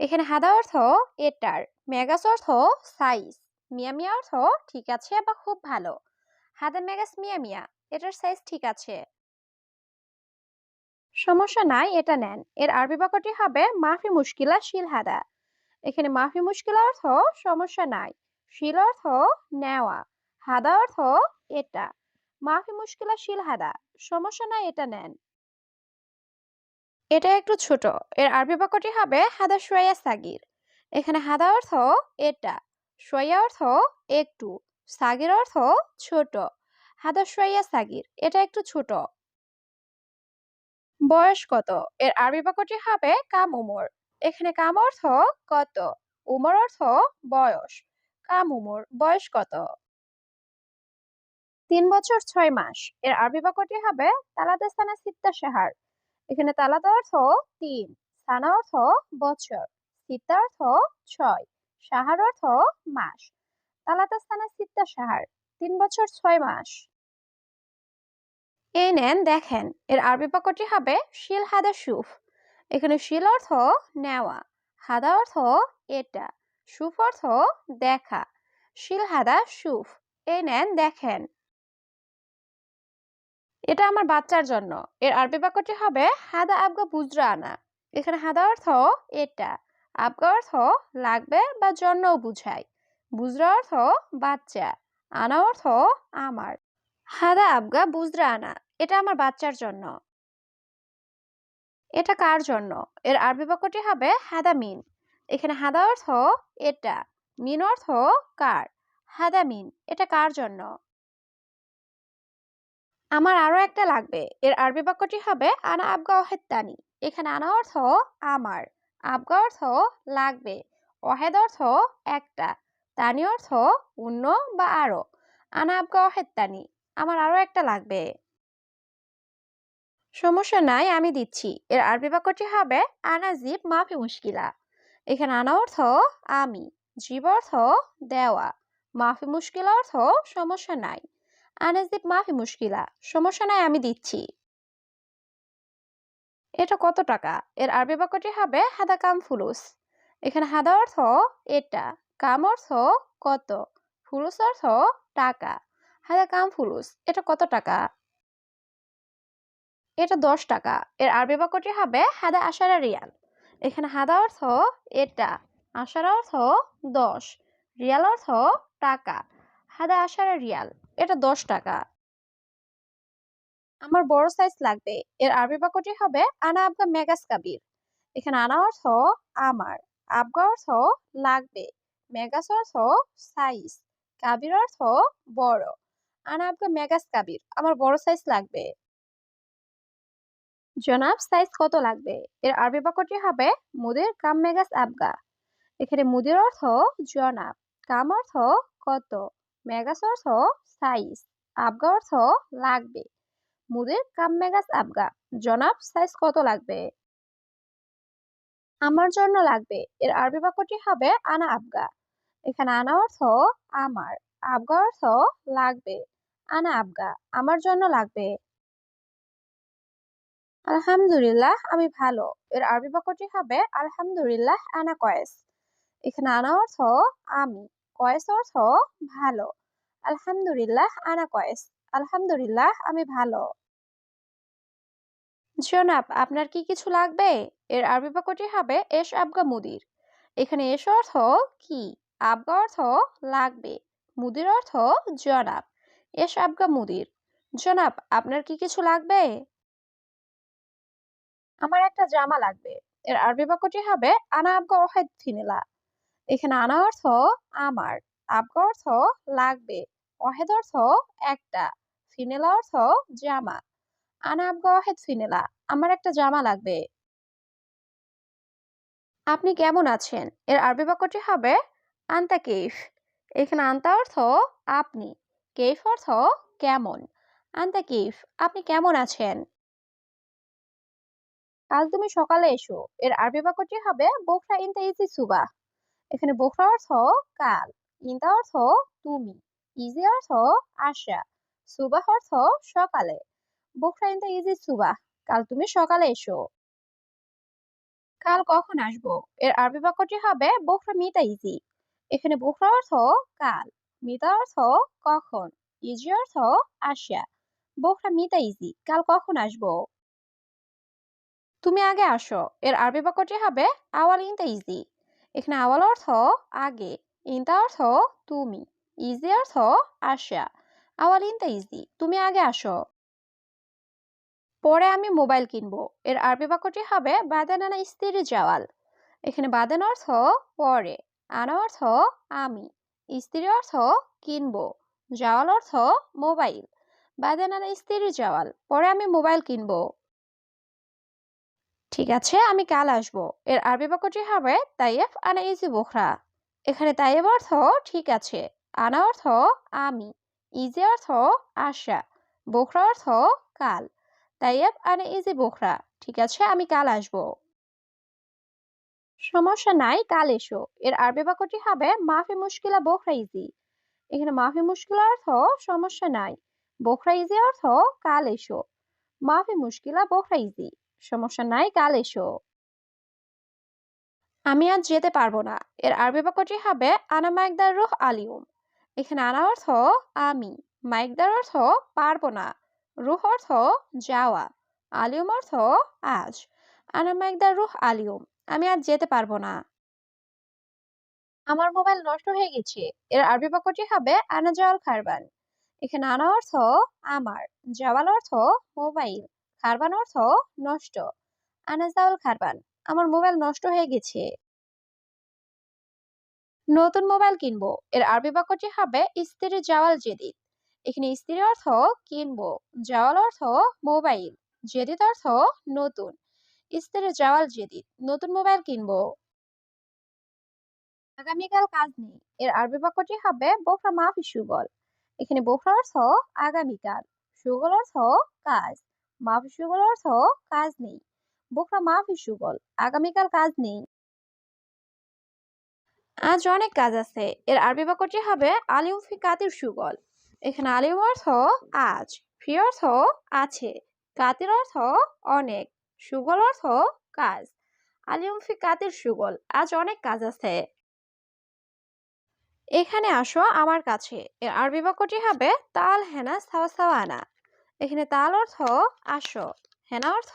এখানে হাদা অর্থ এটার, মেগাস অর্থ সাইজ মিয়া মিয়া অর্থ ঠিক আছে বা খুব ভালো। হাদা, মেগাস মিয়া মিয়া এটার সাইজ ঠিক আছে। সমস্যা নাই, এটা নেন। এর আরবি বাক্যটি হবে মাফি মুশকিলা শিল হাদা। এখানে মাফি মুশকিলা অর্থ সমস্যা নাই, শিল অর্থ নেওয়া, হাদা অর্থ এটা। মাফি মুশকিলা শিল হাদা, সমস্যা নাই, এটা নেন। এটা একটু ছোট। এর আরবি বাক্যটি হবে হাদা সোয়া সাগির। এখানে হাদা অর্থ এটা সোয়া অর্থ একটু, সাগির অর্থ ছোট। হাদা সোয়া সাগির, এটা একটু ছোট। বয়স কত? এর আরবি বাক্যটি হবে কাম উমর। এখানে কাম অর্থ কত? উমর অর্থ বয়স। কাম উমর, বয়স কত? তিন বছর ছয় মাস। এর আরবি বাক্যটি হবে তালাদাস্তানা সিত্তা সাহার এখানে তালাদা অর্থ তিন সানা অর্থ বছর সিত্তা অর্থ ছয়, সাহার অর্থ মাস। তালাতাস্তানা সিত্তা সাহার, তিন বছর ছয় মাস। এই নেন, দেখেন, এর আরবি বাক্যটি হবে শিল হাদা সুফ। এখানে শিল অর্থ নেওয়া, হাদা অর্থ এটা, সুফ অর্থ দেখা, শিল হাদা সুফ। এই নেন, দেখেন। এটা আমার বাচ্চার জন্য। এর আরবি বাক্যটি হবে, হাদা আবগা বুজরা আনা। এখানে হাদা অর্থ এটা। আবগা অর্থ লাগবে বা জন্যও বুঝায়। বুজরা অর্থ বাচ্চা, আনা অর্থ আমার। হাদা আবগা বুজরা আনা, এটা আমার বাচ্চার জন্য। এটা কার জন্য? এর আরবি বাক্যটি হবে, হাদা মিন। এখানে হাদা অর্থ এটা, মিন অর্থ কার? হাদা মিন, এটা কার জন্য? আমার আরও একটা লাগবে। এর আরবি বাক্যটি হবে, আনা আবগা অহেদানি এখানে আনা অর্থ, আমার। আবগা অর্থ, লাগবে। অহেদ অর্থ, একটা। তানি অর্থ, অন্য বা আরও। আনা আবগা অহেদানি আমার আরও একটা লাগবে। সমস্যা নাই, আমি দিচ্ছি। এর আরবি বাক্যটি হবে, আনা জিব মাফি মুশকিলা। এখানে আনা অর্থ, আমি। জীব অর্থ, দেওয়া। মাফি মুশকিলা অর্থ, সমস্যা নাই। আনাজিব মাফি মুশকিলা, সমস্যা নাই আমি দিচ্ছি। এটা কত টাকা? এর আরবি বাক্যটি হবে হাদা কাম ফুলুস। এখানে হাদা অর্থ এটা, কাম অর্থ কত, ফুলুস অর্থ টাকা। হাদা কাম ফুলুস, এটা কত টাকা? এটা দশ টাকা। এর আরবি বাক্যটি হবে হাদা আশারা রিয়াল। এখানে হাদা অর্থ এটা, আশারা অর্থ দশ, রিয়াল অর্থ টাকা। হাদা আশারা রিয়াল। এটা দশ টাকা। আমার বড় সাইজ লাগবে। এর আরবি বাক্যটি হবে, আনা আবগা মেগাস কাবির। এখানে আনা অর্থ আমার। আবগা অর্থ লাগবে। মেগাস অর্থ সাইজ কাবির অর্থ বড়। আনা আবগা মেগাস কাবির। আমার বড় সাইজ লাগবে। জনাব সাইজ কত লাগবে? এর আরবি বাক্যটি হবে, মুদির কাম মেগাস আবগা। এখানে মুদির অর্থ জনাব। কাম অর্থ কত? মেগাস অর্থ সাইজ আবগা অর্থ লাগবে। মুদির কাম মেগাস আবগা জনাব সাইজ কত লাগবে? আমার জন্য লাগবে। এর আরবি বাক্যটি হবে আনা আবগা এখানে আনা অর্থ আমার আবগা অর্থ লাগবে। আনা আবগা আমার জন্য লাগবে। আলহামদুলিল্লাহ, আমি ভালো। এর আরবি বাক্যটি হবে আলহামদুলিল্লাহ, আনা কয়েস। এখানে আনা অর্থ আমি। কয়েস অর্থ ভালো। আলহামদুলিল্লাহ আনা কয়েস। আলহামদুলিল্লাহ আমি ভালো। জনাব, আপনার কি কিছু লাগবে? এর আরবি বাক্যটি হবে এস আবগা মুদির। এখানে এস অর্থ কি? আবগা অর্থ লাগবে। মুদির অর্থ জনাব। এস আবগা মুদির। জনাব, আপনার কি কিছু লাগবে? আমার একটা জামা লাগবে। এর আরবি বাক্যটি হবে আনা আবগা ওয়াহেদ ফিনেলা। এখানে আনা অর্থ আমার আবগা অর্থ লাগবে ওয়াহেদ অর্থ একটা, ফিনেলা অর্থ জামা। আনা, আবগা ওয়াহেদ ফিনেলা, আমার একটা জামা লাগবে। আপনি কেমন আছেন? এর আরবি বাক্যটি হবে আন্তা কেইফ। এখানে আন্তা অর্থ আপনি, কেইফ অর্থ কেমন। আন্তা কেইফ, আপনি কেমন আছেন? কাল তুমি সকালে এসো। এর আরবি বাক্যটি হবে বোখরা ইনতা ইজি সুবাহ। এখানে বোখরা অর্থ কাল ইনতা অর্থ তুমি, ইজি অর্থ আশা, সুবাহ অর্থ সকালে। বোখরা ইনতা ইজি, সুবাহ, কাল তুমি সকালে এসো। কাল কখন আসব? এর আরবি বাক্যটি হবে বোখরা মিতা, ইজি। এখানে বোখরা অর্থ কাল, মিতা অর্থ কখন, ইজি অর্থ আশা বোখরা মিতা, ইজি, কাল কখন আসব? তুমি আগে আসো। এর আরবি বাক্যটি হবে আওয়াল ইনতা ইজি। এখানে আওয়াল অর্থ আগে, ইনতা অর্থ তুমি, ইজি অর্থ আসা। আওয়াল, ইনতা ইজি, তুমি আগে আসো। পরে আমি মোবাইল কিনবো। এর আরবি বাক্যটি হবে বাদেন আনা স্ত্রী জাওয়াল। এখানে বাদেন অর্থ পরে, আনা অর্থ আমি স্ত্রী অর্থ কিনবো, জাওয়াল অর্থ মোবাইল। বাদেন আনা স্ত্রী জাওয়াল। পরে আমি মোবাইল কিনবো। ঠিক আছে, আমি কাল আসব। এর আরবি বাক্যটি হবে তাইয়েফ আনা ইজি বোখরা। এখানে তাইয়েব অর্থ ঠিক আছে, আনা অর্থ আমি ইজি অর্থ আশা, বোখরা অর্থ কাল। তাইয়েব আনা ইজি বোখরা, ঠিক আছে, আমি কাল আসব। সমস্যা নাই, কাল এসো। এর আরবি বাক্যটি হবে মাফি মুশকিলা বোখরা ইজি এখানে মাফি মুশকিলা অর্থ সমস্যা নাই, বোখরা ইজি অর্থ কাল এসো। মাফি মুশকিলা বোখরা ইজি সমস্যা নাই, কাল এসো। আমি আজ যেতে পারব না। এর আরবি বাক্যটি হবে, আনা মাইকদার রুহ আলিউম। এখানে আনা অর্থ, আমি। মাইকদার অর্থ, পারব না। রুহ অর্থ, যাওয়া। আলিউম অর্থ, আজ। আনা মাইকদার রুহ আলিউম, আমি আজ যেতে পারব না। আমার মোবাইল নষ্ট হয়ে গেছে। এর আরবি বাক্যটি হবে, আনা জাওয়াল খারবান। এখানে আনা অর্থ, আমার। জাওয়াল অর্থ, মোবাইল। খারবান অর্থ নষ্ট। আনাজাউল খারবান, আমার মোবাইল নষ্ট হয়ে গেছে। নতুন মোবাইল কিনবো। এর আরবি বাক্যটি হবে স্ত্রী জাওয়াল জেদিদ। এখানে স্ত্রী অর্থ কিনবো, জাওয়াল অর্থ মোবাইল, জেদিদ অর্থ নতুন। স্ত্রী জাওয়াল জেদিদ, নতুন মোবাইল কিনবো। আগামীকাল কাজ নেই। এর আরবি বাক্যটি হবে বোখরা মাফি সুগল। এখানে বোখরা অর্থ আগামীকাল, সুগল অর্থ কাজ। মাফি সুগল অর্থ কাজ নেই। বোখরা মাফি সুগল আগামীকাল কাজ নেই। আজ অনেক কাজ আছে। এর আরবি বাক্যটি হবে আলিম ফি কাতির সুগল। এখানে আলিম অর্থ আজ, ফি অর্থ আছে, কাতির অর্থ অনেক, সুগল অর্থ কাজ। আলিম ফি কাতির সুগল, আজ অনেক কাজ আছে। এখানে আসো আমার কাছে। এর আরবি বাক্যটি হবে তাল হেনা সাওয়া আনা এখানে তাল অর্থ আসো, হেনা অর্থ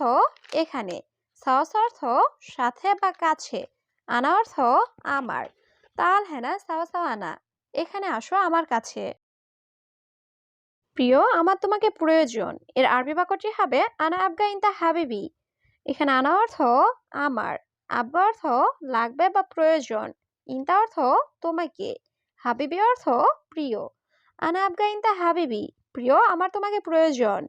এখানে সাওয়াস অর্থ সাথে বা কাছে, আনা অর্থ আমার, তাল, হেনা সাওয়া সাওয়া আনা, এখানে আসো আমার কাছে। প্রিয়, আমার তোমাকে প্রয়োজন, এর আরবি বাক্যটি হবে, আনা আবগা ইনতা হাবিবি, এখানে আনা অর্থ আমার আব্বা অর্থ লাগবে বা প্রয়োজন, ইনতা অর্থ তোমাকে, হাবিবি অর্থ প্রিয়, আনা আবগা ইনতা হাবিবি প্রিয়? আমার তোমাকে প্রয়োজন।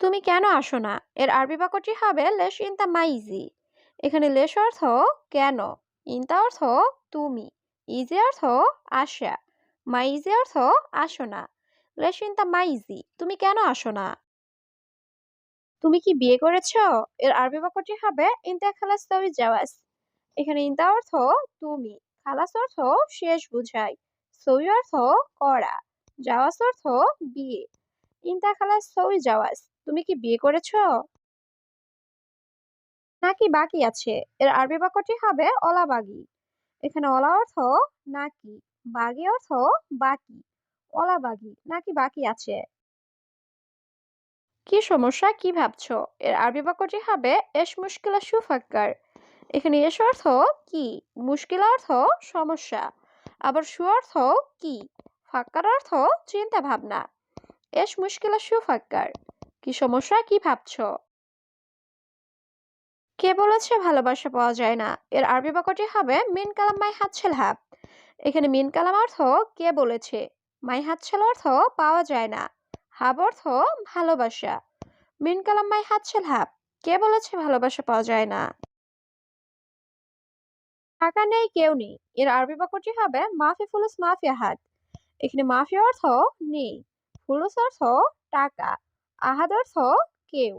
তুমি কেন আসো না? এর আরবি বাক্যটি হবে লেশ ইনতা মাইজি। এখানে লেশ অর্থ কেন? ইনতা অর্থ তুমি। ইজি অর্থ আসা। মাইজি অর্থ আসো না। লেশ ইনতা মাইজি। তুমি কেন আসো না? তুমি কি বিয়ে করেছ? এর আরবি বাক্যটি হবে ইনতা খালাস তাওই জাওয়াজ। এখানে ইনতা অর্থ তুমি। খালাস অর্থ শেষ বুঝায় সই অর্থ করা। জাওয়াজ অর্থ বিয়ে। ইনতা খালাস সই জাওয়াজ তুমি কি বিয়ে করেছ? নাকি বাকি আছে? এর আরবি বাক্যটি হবে অলা বাগি এখানে অলা অর্থ নাকি, বাগি অর্থ বাকি অলা বাগি নাকি বাকি আছে? কি সমস্যা, কি ভাবছ? এর আরবি বাক্যটি হবে এস মুশকিলা সুফাক্কার। এখানে এস অর্থ কি, মুশকিল অর্থ সমস্যা, আবার সু অর্থ কি? ফাক্কার অর্থ চিন্তা ভাবনা এস মুশকিলা সুফাক্কার। কি সমস্যা, কি ভাবছ? কে বলেছে ভালোবাসা পাওয়া যায় না? এর আরবি বাক্যটি হবে, মিন কালাম মাই হাতছেল হাব। এখানে মিন কালাম অর্থ কে বলেছে? মাই হাতছেল অর্থ পাওয়া যায় না। হাব অর্থ ভালোবাসা। মিন কালাম মাই হাতছেল হাব। কে বলেছে ভালোবাসা পাওয়া যায় না? টাকা নেই, কেউ নেই। এর আরবি বাক্যটি হবে মাফি ফুলুস মাফি আহাদ। এখানে মাফি অর্থ নেই ফুলুস অর্থ টাকা আহাদ অর্থ কেউ।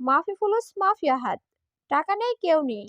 মাফি ফুলুস মাফি আহাদ টাকা নেই, কেউ নেই।